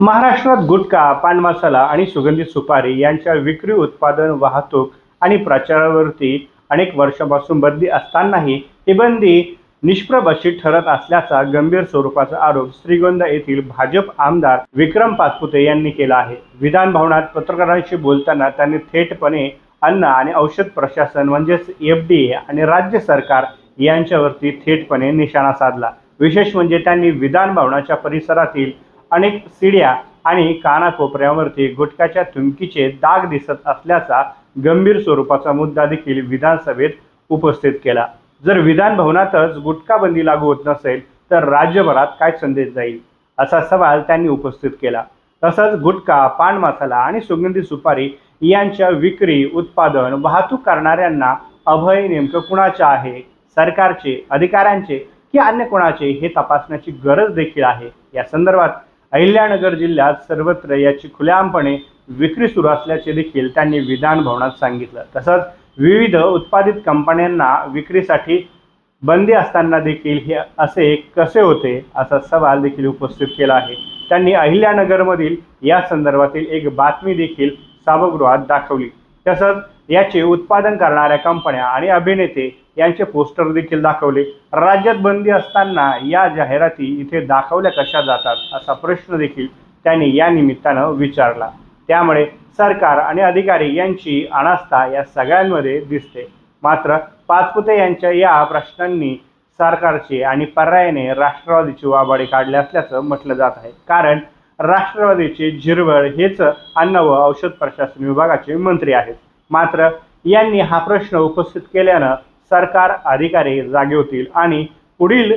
महाराष्ट्रात गुटखा पान मसाला आणि सुगंधित सुपारी यांच्या विक्री उत्पादन वाहतूक आणि प्रचारावरती अनेक वर्षापासून बंदी असतानाही ही बंदी निष्प्रभ अशी ठरत असल्याचा गंभीर स्वरूपाचा आरोप श्रीगोंदा येथील भाजप आमदार विक्रम पाचपुते यांनी केला आहे. विधान भवनात पत्रकारांशी बोलताना त्यांनी थेटपणे अन्न आणि औषध प्रशासन म्हणजेच एफ डी ए आणि राज्य सरकार यांच्यावरती थेटपणे निशाणा साधला. विशेष म्हणजे त्यांनी विधान भवनाच्या परिसरातील अनेक सिड्या आणि कानाकोपऱ्यावरती गुटख्याच्या थुंकीचे दाग दिसत असल्याचा गंभीर स्वरूपाचा मुद्दा देखील विधानसभेत उपस्थित केला. जर विधान भवनातच गुटखा बंदी लागू होत नसेल तर राज्यभरात काय संदेश जाईल? असा सवाल त्यांनी उपस्थित केला. तसंच गुटखा पान मसाला आणि सुगंधी सुपारी यांच्या विक्री उत्पादन वाहतूक करणाऱ्यांना अभय नेमकं कुणाचे आहे? सरकारचे अधिकाऱ्यांचे की अन्य कोणाचे हे तपासण्याची गरज देखील आहे? या संदर्भात अहिल्यानगर जिल्ह्यात सर्वत्र याची खुलेआमपणे विक्री सुरू असल्याचे देखील त्यांनी विधान भवनात सांगितलं. तसंच विविध उत्पादित कंपन्यांना विक्रीसाठी बंदी असताना देखील हे असे कसे होते असा सवाल देखील उपस्थित केला आहे. त्यांनी अहिल्यानगरमधील या संदर्भातील एक बातमी देखील सभागृहात दाखवली. तसंच याचे उत्पादन करणाऱ्या कंपन्या आणि अभिनेते यांचे पोस्टर देखील दाखवले. राज्यात बंदी असताना या जाहिराती इथे दाखवल्या कशा जातात असा प्रश्न देखील त्यांनी या निमित्तानं विचारला. त्यामुळे सरकार आणि अधिकारी यांची अनास्था या सगळ्यांमध्ये दिसते. मात्र पाचपुते यांच्या या प्रश्नांनी सरकारचे आणि पर्यायाने राष्ट्रवादीची वाबाडी काढली असल्याचं म्हटलं जात आहे. कारण राष्ट्रवादीचे झिरवळ हेच अन्न व औषध प्रशासन विभागाचे मंत्री आहेत. मात्र यांनी हा प्रश्न उपस्थित केल्यानं सरकार अधिकारी जागे होतील आणि पुढील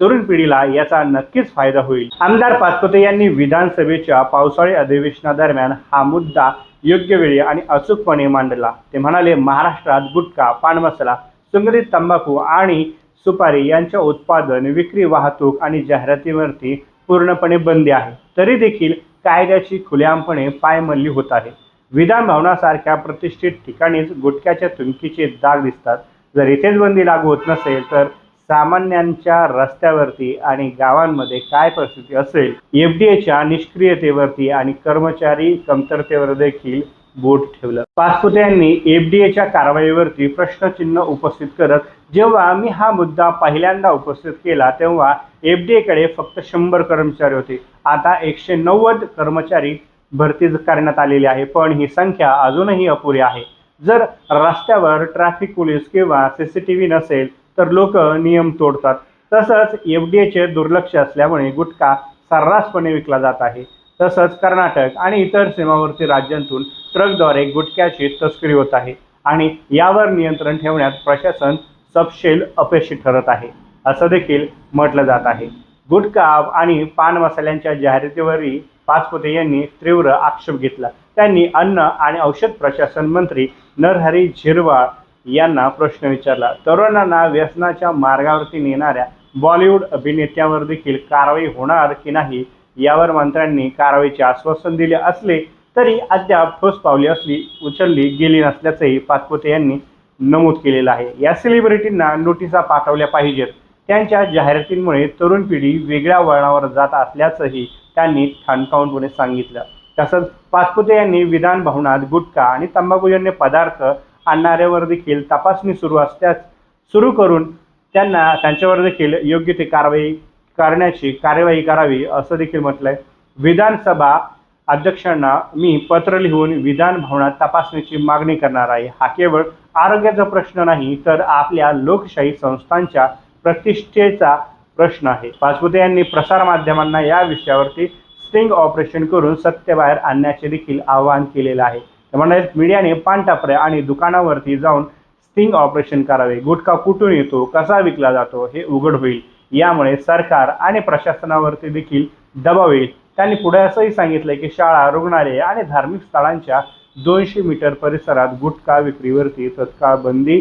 तरुण पिढीला याचा नक्कीच फायदा होईल. आमदार पाचपुते यांनी विधानसभेच्या पावसाळी अधिवेशनादरम्यान हा मुद्दा योग्य वेळी आणि अचूकपणे मांडला. ते म्हणाले महाराष्ट्रात गुटखा पान मसाला सुगंधित तंबाखू आणि सुपारी यांच्या उत्पादन विक्री वाहतूक आणि जाहिरातीवरती पूर्णपणे बंदी आहे. तरी देखील कायद्याची खुलेआमपणे पायमल्ली होत आहे. विधान भवनासारख्या प्रतिष्ठित ठिकाणीच गुटख्याच्या तुमकीचे दाग दिसतात. जर इथेच बंदी लागू होत नसेल तर सामान्यांच्या रस्त्यावरती आणि गावांमध्ये काय परिस्थिती असेल? एफ डी एच्या निष्क्रियतेवरती आणि कर्मचारी कमतरतेवर देखील बोट ठेवलं. पाचपुते यांनी एफडीएच्या कारवाईवरती प्रश्नचिन्ह उपस्थित करत जेव्हा मी हा मुद्दा पहिल्यांदा उपस्थित केला तेव्हा एफडीएकडे फक्त शंभर कर्मचारी होते. आता एकशे नव्वद कर्मचारी भरती करण्यात आलेली आहे पण ही संख्या अजूनही अपुरी आहे. जर रस्त्यावर ट्रॅफिक पोलीस किंवा सी सी टी व्ही नसेल तर लोक नियम तोडतात. तसंच एफ डी एचे दुर्लक्ष असल्यामुळे गुटखा सर्रासपणे विकला जात आहे. तसंच कर्नाटक आणि इतर सीमावर्ती राज्यांतून ट्रकद्वारे गुटख्याची तस्करी होत आहे आणि यावर नियंत्रण ठेवण्यात प्रशासन सपशेल अपयशी ठरत आहे असं देखील म्हटलं जात आहे. गुटखा आणि पान मसाल्यांच्या जाहिरातीवरही पाचपुते यांनी तीव्र आक्षेप घेतला. त्यांनी अन्न आणि औषध प्रशासन मंत्री नरहरी झिरवाळ यांना प्रश्न विचारला. तरुणांना व्यसनाच्या मार्गावरती नेणाऱ्या बॉलिवूड अभिनेत्यांवर देखील कारवाई होणार की नाही यावर मंत्र्यांनी कारवाईचे आश्वासन दिले असले तरी अद्याप ठोस पावली असली उचलली गेली नसल्याचंही पाचपुते यांनी नमूद केलेलं आहे. या सेलिब्रिटींना नोटिसा पाठवल्या पाहिजेत. त्यांच्या जाहिरातींमुळे तरुण पिढी वेगळ्या वळणावर जात असल्याचंही त्यांनी ठणकावूनपणे सांगितलं. तसंच पाचपुते यांनी विधान भवनात गुटखा आणि तंबाखूजन्य पदार्थ आणणाऱ्यावर देखील तपासणी सुरू असल्यास सुरू करून त्यांना त्यांच्यावर देखील योग्य ते कारवाई करण्याची कार्यवाही करावी असं देखील म्हटलंय. विधानसभा अध्यक्षांना मी पत्र लिहून विधान भवनात तपासणीची मागणी करणार आहे. हा केवळ आरोग्याचा प्रश्न नाही तर आपल्या लोकशाही संस्थांच्या प्रतिष्ठेचा प्रश्न आहे. पाचपुते यांनी प्रसारमाध्यमांना या विषयावरती स्टिंग ऑपरेशन करून सत्य बाहेर आणण्याचे देखील आवाहन केलेलं आहे. त्यामुळे मीडियाने पानटापऱ्या आणि दुकानावरती जाऊन स्टिंग ऑपरेशन करावे. गुटखा कुठून येतो कसा विकला जातो हे उघड होईल. यामुळे सरकार आणि प्रशासनावरती देखील दबाव येईल. त्यांनी पुढे असंही सांगितलं की शाळा रुग्णालये आणि धार्मिक स्थळांच्या दोनशे मीटर परिसरात गुटखा विक्रीवरती तत्काळ बंदी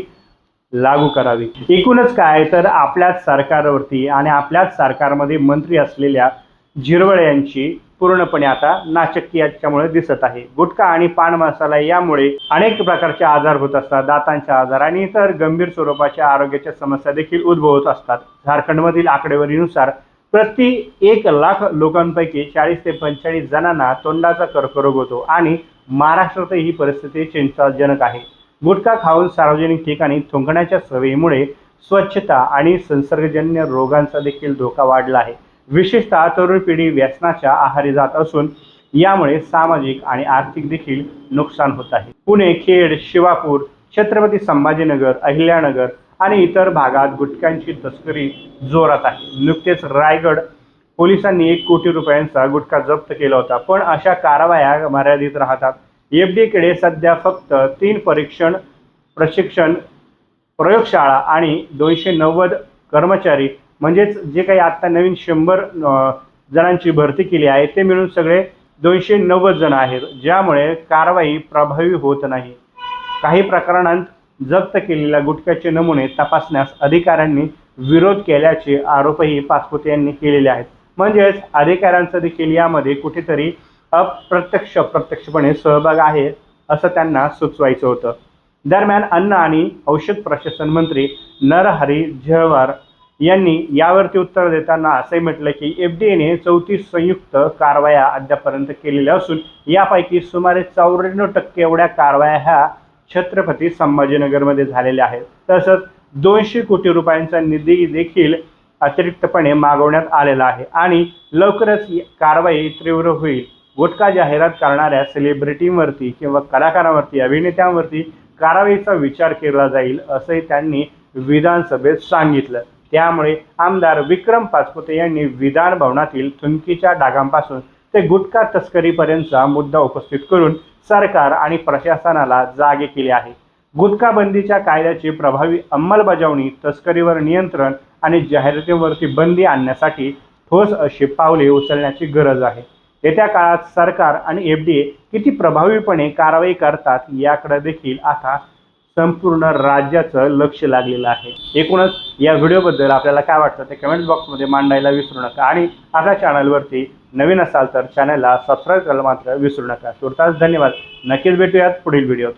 लागू करावी. एकूणच काय तर आपल्याच सरकारवरती आणि आपल्याच सरकारमध्ये मंत्री असलेल्या झिरवळ यांची पूर्णपणे आता नाचक्की याच्यामुळे दिसत आहे. गुटखा आणि पान मसाला यामुळे अनेक प्रकारचे आजार होत असतात. दातांचे आजार आणि इतर गंभीर स्वरूपाच्या आरोग्याच्या समस्या देखील उद्भवत असतात. झारखंडमधील आकडेवारीनुसार प्रति एक लाख लोकांपैकी चाळीस ते पंचेचाळीस जणांना तोंडाचा कर्करोग होतो आणि महाराष्ट्रातही ही परिस्थिती चिंताजनक आहे. गुटखा खाऊन सार्वजनिक ठिकाणी थुंकण्याच्या सवयीमुळे स्वच्छता आणि संसर्गजन्य रोगांचा देखील धोका वाढला आहे. विशेषतः तरुण पिढी व्यसनाच्या आहारी जात असून यामुळे सामाजिक आणि आर्थिक देखील नुकसान होत आहे. पुणे खेड शिवापूर छत्रपती संभाजीनगर अहिल्यानगर आणि इतर भागात गुटख्यांची तस्करी जोरात आहे. नुकतेच रायगड पोलिसांनी एक कोटी रुपयांचा गुटखा जप्त केला होता पण अशा कारवाया मर्यादित राहतात. एफकडे सध्या फक्त तीन परीक्षण प्रशिक्षण प्रयोगशाळा आणि दोनशे नव्वद कर्मचारी म्हणजेच जे काही आत्ता नवीन शंभर जणांची भरती केली आहे ते मिळून सगळे दोनशे नव्वद जण आहेत ज्यामुळे कारवाई प्रभावी होत नाही. काही प्रकरणांत जप्त केलेल्या गुटख्याचे नमुने तपासण्यास अधिकाऱ्यांनी विरोध केल्याचे आरोपही पाचपुते यांनी केलेले आहेत. म्हणजेच अधिकाऱ्यांचा देखील यामध्ये कुठेतरी अप्रत्यक्ष प्रत्यक्षपणे सहभाग आहे असं त्यांना सुचवायचं होतं. दरम्यान अन्न आणि औषध प्रशासन मंत्री नरहरी झळवार यांनी यावरती उत्तर देताना असे म्हटलं की एफ डी एने चौतीस संयुक्त कारवाया अद्यापर्यंत केलेल्या असून यापैकी सुमारे चौऱ्याण्णव टक्के एवढ्या कारवाया ह्या छत्रपती संभाजीनगरमध्ये झालेल्या आहेत. तसंच दोनशे कोटी रुपयांचा निधी देखील अतिरिक्तपणे मागवण्यात आलेला आहे. आणि लवकरच कारवाई तीव्र होईल. गुटखा जाहिरात करणाऱ्या सेलिब्रिटींवरती किंवा कलाकारांवरती अभिनेत्यांवरती कारवाईचा विचार केला जाईल असंही त्यांनी विधानसभेत सांगितलं. त्यामुळे आमदार विक्रम पाचपुते यांनी विधान भवनातील थुंकीच्या डागांपासून ते गुटखा तस्करीपर्यंतचा मुद्दा उपस्थित करून सरकार आणि प्रशासनाला जागे केले आहे. गुटखा बंदीच्या कायद्याची प्रभावी अंमलबजावणी तस्करीवर नियंत्रण आणि जाहिरातीवरती बंदी आणण्यासाठी ठोस अशी पावले उचलण्याची गरज आहे. येत्या काळात सरकार आणि एफ डी ए किती प्रभावीपणे कारवाई करतात याकडे देखील आता संपूर्ण राज्याचं लक्ष लागलेलं आहे. एकूणच या व्हिडिओबद्दल आपल्याला काय वाटतं ते कमेंट बॉक्समध्ये मांडायला विसरू नका. आणि आपल्या चॅनलवरती नवीन असाल तर चॅनलला सबस्क्राईब करायला मात्र विसरू नका. तुर्तास धन्यवाद. नक्कीच भेटूयात पुढील व्हिडिओत